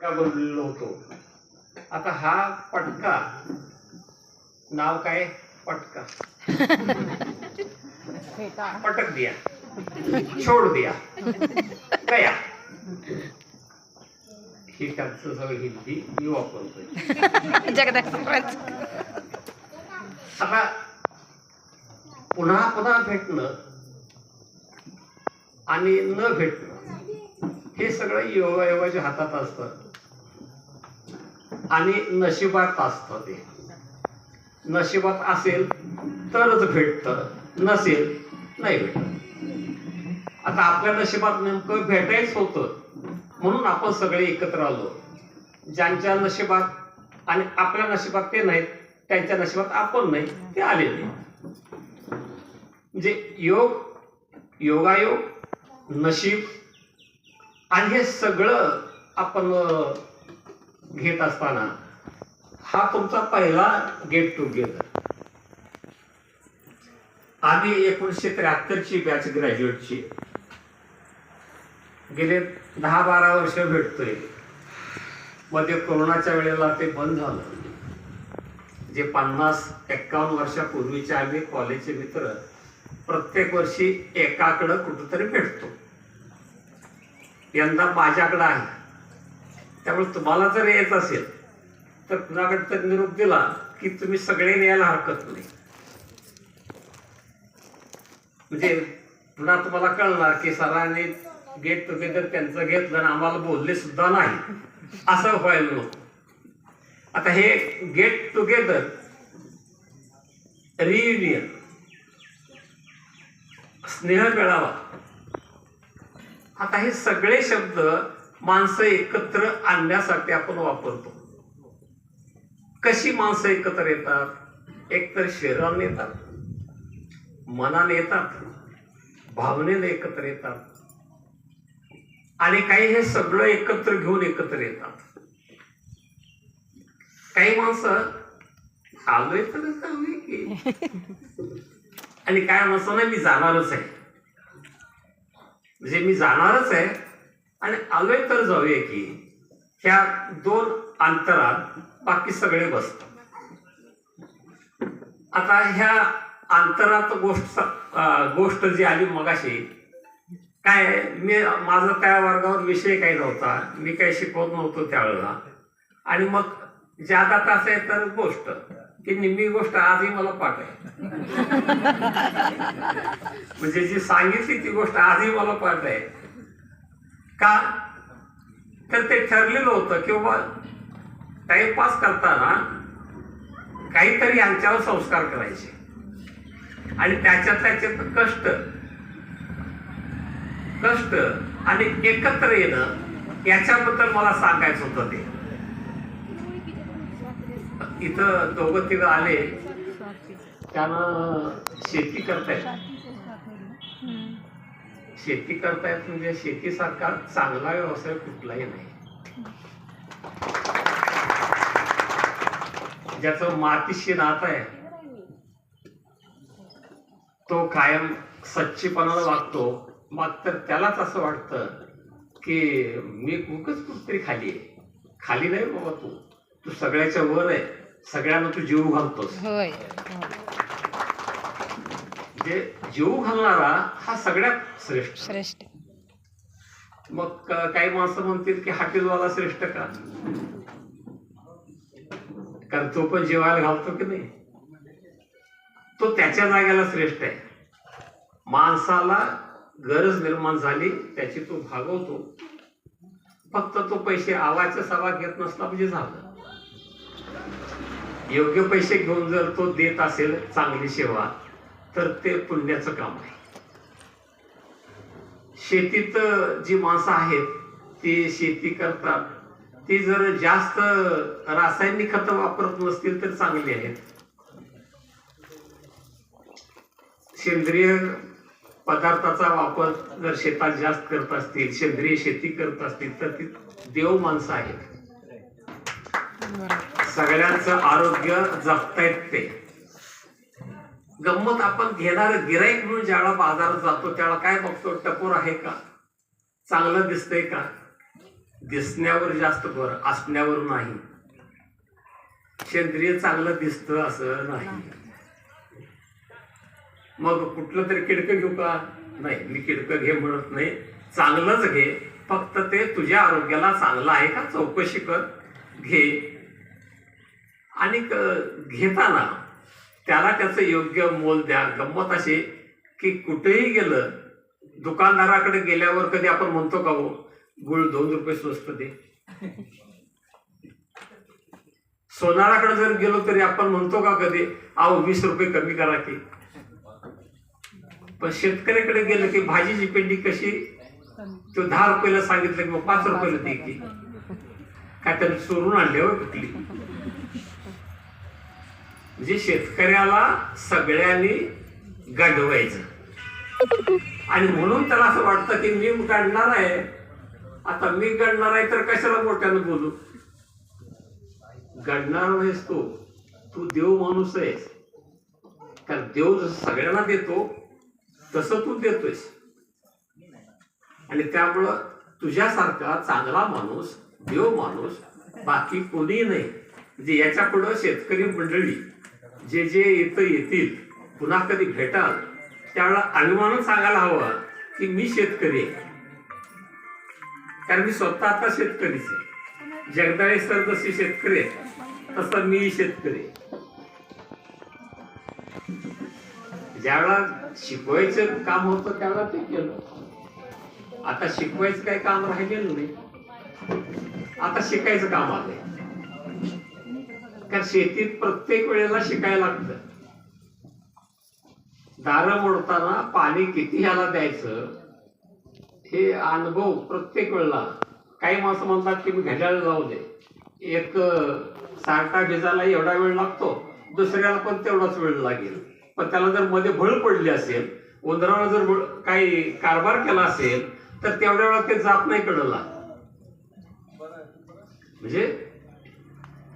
का बनलेलो होतो. आता हा पटका. नाव काय? पटका. पटक दिया. छोड दिया. गया. ही त्यांचं सगळं हिंदी मी वापरतोय. आता पुन्हा पुन्हा भेटणं आणि न भेटणं हे सगळं योगायोगाच्या हातात असतं. आणि नशिबात असतं ते. नशिबात असेल तरच भेटतं. नसेल नाही भेटत. आता आपल्या नशिबात नेमकं भेटायच होतं. म्हणून आपण सगळे एकत्र आलो. ज्यांच्या नशिबात आणि आपल्या नशिबात ते नाहीत त्यांच्या नशिबात आपण नाही ते आले नाही म्हणजे योग योगायोग नशीब आणि हे सगळं आपण घेत असताना हा तुमचा पहिला गेट टुगेदर आम्ही एकोणीसशे त्र्याहत्तरची बॅच ग्रॅज्युएटची गेले दहा बारा वर्ष भेटतोय. मध्ये कोरोनाच्या वेळेला ते बंद झालं. जे पन्नास एक्कावन्न वर्षापूर्वीचे आम्ही कॉलेजचे मित्र प्रत्येक वर्षी एकाकडं कुठंतरी भेटतो. यंदा माझ्याकडं आहे. त्यामुळे तुम्हाला जर यायचं असेल तर कुणाकडे तर निरोप दिला की तुम्ही सगळे यायला हरकत नाही. म्हणजे पुन्हा तुम्हाला कळणार की सरांनी गेट टुगेदर त्यांचं घेतलं आणि आम्हाला बोलले सुद्धा नाही. असं व्हायला नको. आता हे गेट टुगेदर रियुनियन स्नेह मिळावा. आता हे सगळे शब्द माणसं एकत्र आणण्यासाठी आपण वापरतो. कशी माणसं एकत्र येतात? एकतर शरीराने येतात मनाने येतात भावनेने एकत्र येतात. आणि काही हे सगळं एकत्र घेऊन एकत्र येतात. काही माणसं आलोय तर की. आणि काय माणसं नाही मी जाणारच आहे. म्हणजे मी जाणारच आहे आणि आलोय तर जाऊया की ह्या दोन अंतरात बाकी सगळे बसतात. आता ह्या अंतरात गोष्ट गोष्ट जी आली मगाशी काय मी माझा त्या वर्गावर विषय काही नव्हता. मी काही शिकवत नव्हतो त्यावेळेला. आणि मग ज्यादा तास आहे तर गोष्ट ती निम्मी गोष्ट आजही मला पाठ आहे म्हणजे जी सांगितली ती गोष्ट आजही मला पाठ आहे का? तर ते ठरलेलं होतं किंवा टाईमपास टाइमपास करताना काहीतरी यांच्यावर संस्कार करायचे. आणि त्याच्यात त्याच्यात कष्ट कष्ट आणि एकत्र येणं याच्याबद्दल मला सांगायचं होतं ते. इथं दोघं तिघं आले. त्यानं शेती करतायत. शेती करतायत म्हणजे शेतीसारखा चांगला व्यवसाय कुठलाही नाही. ज्याचं मातीशी नात आहे तो कायम सच्चीपणाला वागतो. मग तर त्यालाच असं वाटतं की मी उगच कुठतरी खाली आहे. खाली नाही बाबा तू. तू सगळ्याच्या वर आहे. सगळ्यांना तू जीव घालतोस. म्हणजे जीव घालणारा हा सगळ्यात श्रेष्ठ. श्रेष्ठ. मग काही माणसं म्हणतील की हॉटेलवाला श्रेष्ठ का? कारण तो पण जेवायला घालतो की नाही? तो त्याच्या जागेला श्रेष्ठ आहे. माणसाला गरज निर्माण झाली त्याची तो भागवतो. फक्त तो पैसे आवाच्या सवा घेत नसला म्हणजे झालं. योग्य पैसे घेऊन जर तो देत असेल चांगली सेवा तर ते पुण्याचं काम आहे. शेतीत जी माणसं आहेत ती शेती करतात. ती जर जास्त रासायनिक खतं वापरत नसतील तर चांगली आहेत. सेंद्रिय पदार्थाचा वापर जर शेतात जास्त करत असतील सेंद्रिय शेती करत असतील तर ती देव माणसं आहेत. सगळ्यांचं आरोग्य जपतायत ते गंमत आपण घेणार गिराईक म्हणून ज्यावेळा बाजारात जातो त्याला काय बघतो? टपोर आहे का? चांगलं दिसतंय का? दिसण्यावर जास्त भर असण्यावर नाही. सेंद्रिय चांगलं दिसतं असं नाही. मग कुठलं तरी किडकं घेऊ का? नाही मी किडकं घे म्हणत नाही. चांगलंच घे. फक्त ते तुझ्या आरोग्याला चांगलं आहे का? चौकशी कर. घे. आणि घेताना त्याला त्याचं योग्य मोल द्या. गंमत अशी की कुठेही गेलं दुकानदाराकडे गेल्यावर कधी आपण म्हणतो का हो गुळ दोन रुपये स्वस्त दे. सोनाराकडे जर गेलो तरी आपण म्हणतो का कधी अहो वीस रुपये कमी करा की. पण शेतकऱ्याकडे गेलं की भाजीची पेंडी कशी तो दहा रुपयाला सांगितलं की मग पाच रुपयाला दे की. काय त्याने चोरून आणले हो कुठली? म्हणजे शेतकऱ्याला सगळ्यांनी गाडवायचं आणि म्हणून त्याला असं वाटतं की मी गाडणार आहे. आता मी गाडणार आहे तर कशाला मोठ्यानं बोलू? गडणार नाहीस तो. तू देव माणूस आहेस. कारण देव जसं सगळ्यांना देतो तसं तू देतोयस. आणि त्यामुळं तुझ्यासारखा चांगला माणूस देव माणूस बाकी कोणीही नाही. म्हणजे याच्या पुढं शेतकरी मंडळी जे जे येतं येतील पुन्हा कधी भेटाल त्यावेळेला अभिमानच सांगायला हवा की मी शेतकरी आहे. कारण मी स्वतः आता शेतकरीच आहे. जगदाळे सर जसे शेतकरी आहेत तसं मी शेतकरी ज्यावेळा शिकवायचं काम होतं त्यावेळा ते केलं. आता शिकवायचं काही काम राहिलेलं नाही. आता शिकायचं काम आलंय. का शेतीत प्रत्येक वेळेला शिकायला लागतं. दारं मोडताना पाणी किती ह्याला द्यायचं हे अनुभव प्रत्येक वेळेला. काही माणसं म्हणतात की मी घड्याळ जाऊ दे. एक सारखा भिजायला एवढा वेळ लागतो दुसऱ्याला पण तेवढाच वेळ लागेल. पण त्याला जर मध्ये भळ पडली असेल उंदराला जर काही कारभार केला असेल तर तेवढ्या वेळा ते जात नाही कडला. म्हणजे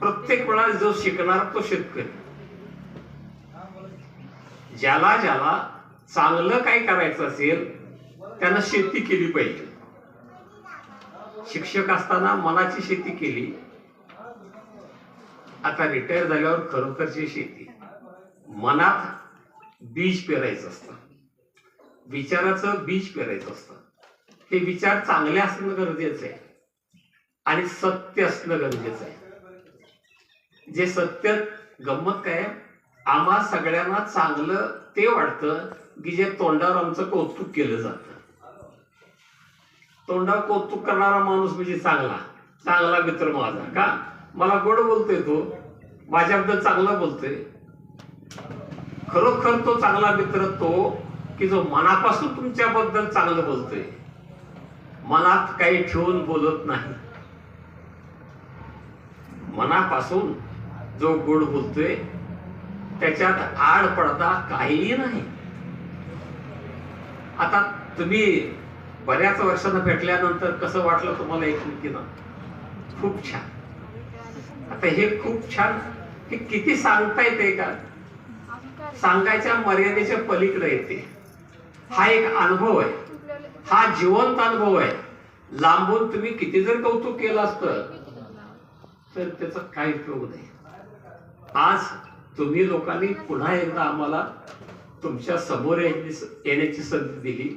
प्रत्येक वेळा जो शिकणार तो शेतकरी. ज्याला ज्याला चांगलं काय करायचं असेल त्यानं शेती केली पाहिजे. शिक्षक असताना मनाची शेती केली. आता रिटायर झाल्यावर खरोखरची शेती. मनात बीज पेरायचं असतं. विचाराचं बीज पेरायचं असतं. हे विचार चांगले असणं गरजेचं आहे. आणि सत्य असणं गरजेचं आहे. जे सत्य गंमत काय आम्हा सगळ्यांना चांगलं ते वाटतं की जे तोंडावर आमचं कौतुक केलं जातं. तोंडावर कौतुक करणारा माणूस म्हणजे चांगला. चांगला मित्र माझा का? मला गोड बोलतोय तो. माझ्याबद्दल चांगलं बोलतोय. खरोखर तो चांगला मित्र तो की जो मनापासून तुमच्याबद्दल चांगलं बोलतोय. मनात काही ठेवून बोलत नाही. मनापासून जो गुण बोलतोय त्याच्यात आड पडदा काहीही नाही. आता तुम्ही बऱ्याच वर्षांना भेटल्यानंतर कसं वाटलं तुम्हाला एकमेकीनं खूप छान. आता हे खूप छान हे किती सांगता येते का? सांगायच्या मर्यादेच्या पलीकडे येते. हा एक अनुभव आहे. हा जिवंत अनुभव आहे. लांबून तुम्ही किती जर कौतुक केलं असतं तर त्याचा काही उपयोग नाही. आज तुम्ही लोकांनी पुन्हा एकदा आम्हाला तुमच्यासमोर येण्याची संधी दिली.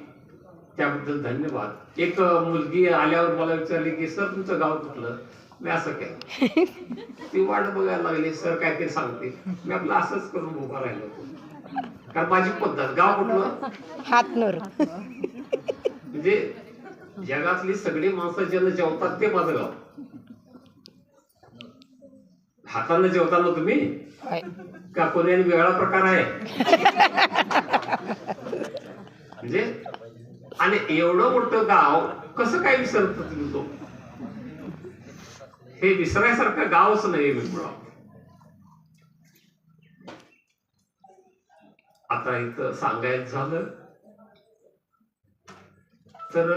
त्याबद्दल धन्यवाद. एक मुलगी आल्यावर मला विचारली की सर तुमचं गाव कुठलं? मी असं केलं. ती वाट बघायला लागली. सर काहीतरी सांगते. मी आपलं असंच करून उभा राहिलो. कारण माझी पद्धत गाव कुठलं? हातनूर. म्हणजे जगातली सगळी माणसं ज्यांना जेवतात ते माझं गाव. हातानं जेवताना तुम्ही. का कोणी वेगळा प्रकार आहे? म्हणजे आणि एवढं मोठं गाव कसं काय विसरत तुम्ही तो? हे विसरायसारखं गावच नाही मुळात आता इथं सांगायचं झालं तर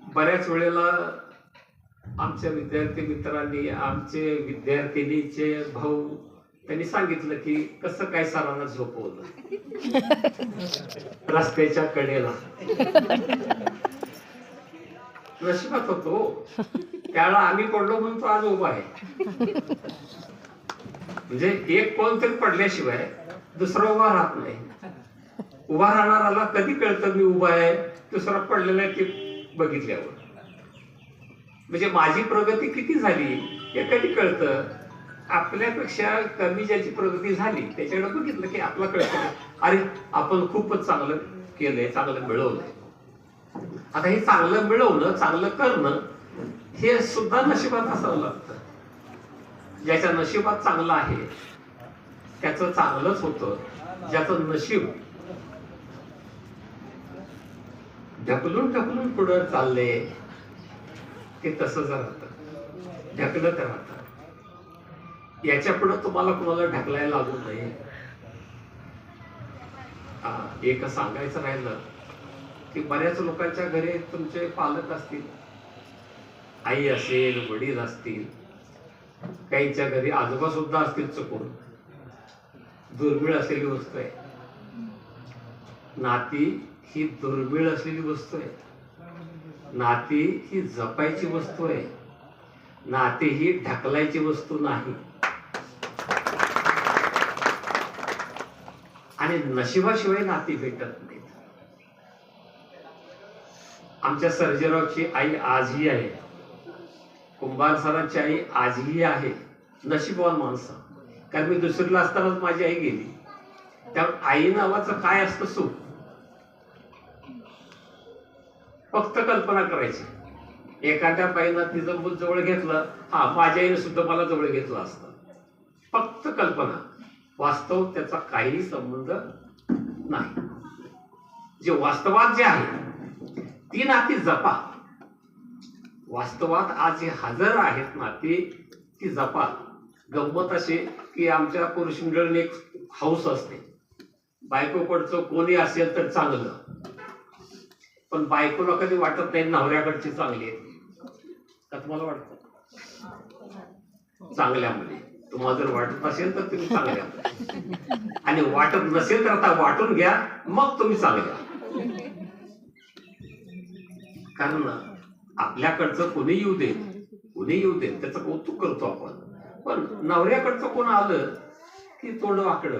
बऱ्याच वेळेला आमच्या विद्यार्थी मित्रांनी आमचे विद्यार्थिनीचे भाऊ त्यांनी सांगितलं की कसं काय सरांना झोपवलं. रस्त्याच्या कडेला. नशिबात होतो. त्यावेळेला आम्ही पडलो म्हणून तो आज उभा आहे. म्हणजे एक कोण तरी पडल्याशिवाय दुसरा उभा राहत नाही. उभा राहणाराला कधी कळतं मी उभा आहे दुसरा पडलेला आहे ते बघितल्यावर. म्हणजे माझी प्रगती किती झाली हे कधी कळतं? आपल्यापेक्षा कमी ज्याची प्रगती झाली त्याच्याकडे बघितलं की आपला कळतं अरे आपण खूपच चांगलं केलंय चांगलं मिळवलंय. आता हे चांगलं मिळवणं चांगलं करणं हे सुद्धा नशिबात असावं लागतं. ज्याच्या नशिबात चांगलं आहे त्याचं चांगलंच होतं. ज्याचं नशीब ढकलून ढकलून पुढं चाललंय ते तसंच राहतं ढकलत राहतं याच्यापुढे तुम्हाला कुणाला ढकलायला लागू नये. एक सांगायचं राहिलं की बऱ्याच लोकांच्या घरी तुमचे पालक असतील आई असेल वडील असतील काहीच्या घरी आजोबा सुद्धा असतील चुकून. दुर्मिळ असलेली वस्तू आहे. नाती ही दुर्मिळ असलेली वस्तू आहे. नाती ही जपायची वस्तू आहे. नाते ही ढकलायची वस्तू नाही. आणि नशिबाशिवाय नाती भेटत नाहीत. आमच्या सर्जेरावची आई आजही आहे. कुंभार सरांची आई आजही आहे. नशिबवान माणसं. कारण मी दुसरीला असतानाच माझी आई गेली. त्यामुळे आई नावाचं काय असतं सुख? फक्त कल्पना करायची. एखाद्या बाईनं तिचं मूल जवळ घेतलं हा माझ्या आईने सुद्धा मला जवळ घेतलं असतं. फक्त कल्पना. वास्तव त्याचा काही संबंध नाही. जे वास्तवात जे आहे ती नाती जपा. वास्तवात आज जे हजर आहेत नाती ती जपा. गंमत अशी की आमच्या पुरुष मंडळीने एक हाऊस असते. बायकोकडचं कोणी असेल तर चांगलं. पण बायकोला कधी वाटत नाही नवऱ्याकडची चांगली आहे. का तुम्हाला वाटतं? चांगल्या मुली. तुम्हाला जर वाटत असेल तर तुम्ही चांगल्या आणि वाटत नसेल तर आता वाटून घ्या मग तुम्ही चांगल्या. कारण आपल्याकडचं कोणी येऊ दे कोणी येऊ दे त्याचं कौतुक करतो आपण. पण नवऱ्याकडचं कोण आलं की तोंड वाकडं?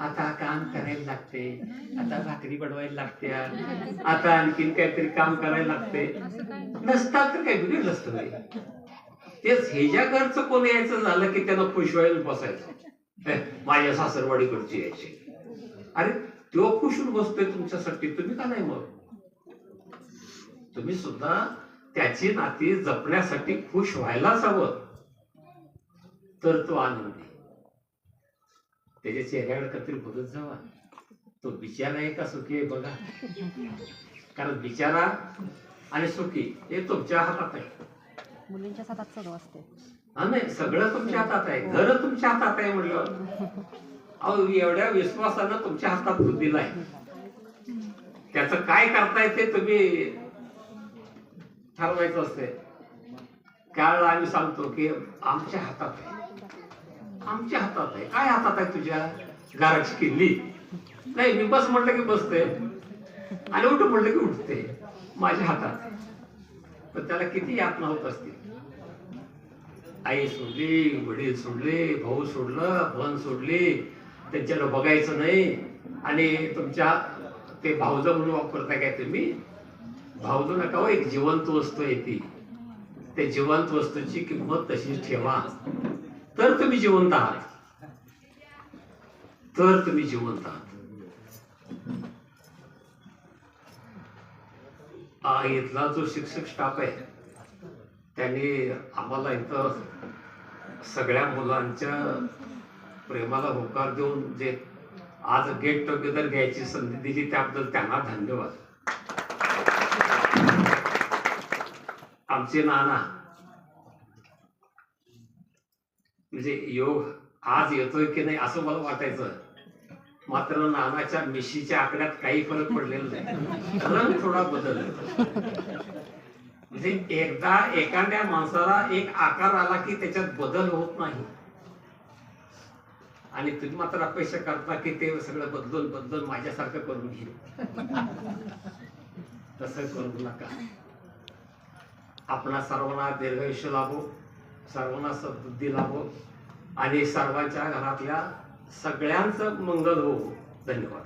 आता काम करायला लागते. आता भाकरी बनवायला लागते. आता आणखीन काहीतरी काम करायला लागते. नसतात तर काही बिघडलं नाही तेच ह्याच्या घरचं कोण यायचं झालं की त्यांना खुश व्हायला बसायचं. माझ्या सासरवाडीकडची यायची. अरे तो खुश होऊन बसतोय तुमच्यासाठी. तुम्ही का नाही मग? तुम्ही सुद्धा त्याची नाती जपण्यासाठी खुश व्हायलाच हवं. तर तो आनंदी. त्याच्या चेहऱ्याकडे कधी बघत जावा. तो बिचारा आहे का सुखी आहे बघा. कारण बिचारा आणि सुखी हे तुमच्या हातात आहे. मुलींच्या हातात सगळं असते. हा नाही सगळं तुमच्या हातात आहे. घर तुमच्या हातात आहे म्हणलं अहो एवढ्या विश्वासानं तुमच्या हातात तो दिलाय. त्याचं काय करताय ते तुम्ही ठरवायचं असते त्यावेळेला आम्ही सांगतो की आमच्या हातात आहे. आमच्या हातात आहे. काय हातात आहे तुझ्या घराची किल्ली? नाही मी बस म्हटलं की बसते. आणि उठ म्हटलं की उठते. माझ्या हातात तर पण त्याला किती यातना होत असतील? आई सोडली वडील सोडले भाऊ सोडलं बन सोडली. त्यांच्याला बघायचं नाही. आणि तुमच्या ते भाऊज म्हणून वापरताय काय तुम्ही? भाऊज नका हो एक जिवंत वस्तू आहे ती. त्या जिवंत वस्तूची किंमत तशीच ठेवा. तर तुम्ही जिवंत आहात. तर तुम्ही जिवंत आहात. इथला जो शिक्षक स्टाफ आहे त्यांनी आम्हाला इथं सगळ्या मुलांच्या प्रेमाला होकार देऊन जे आज गेट टुगेदर घ्यायची संधी दिली त्याबद्दल त्यांना धन्यवाद. आमचे नाना म्हणजे योग आज येतोय की नाही असं मला वाटायचं. मात्र नानाच्या मिशीच्या आकड्यात काही फरक पडलेला नाही. रंग थोडा बदल म्हणजे एकदा एखाद्या माणसाला एक आकार आला की त्याच्यात बदल होत नाही. आणि तुम्ही मात्र अपेक्षा करता की ते सगळं बदलून बदलून माझ्यासारखं करून घेईल. तसं करू नका. आपणा सर्वांना दीर्घायुष्य लाभो. सर्वांना सद्बुद्धी लाभो आणि सर्वांच्या घरातल्या सगळ्यांचं मंगल हो. धन्यवाद.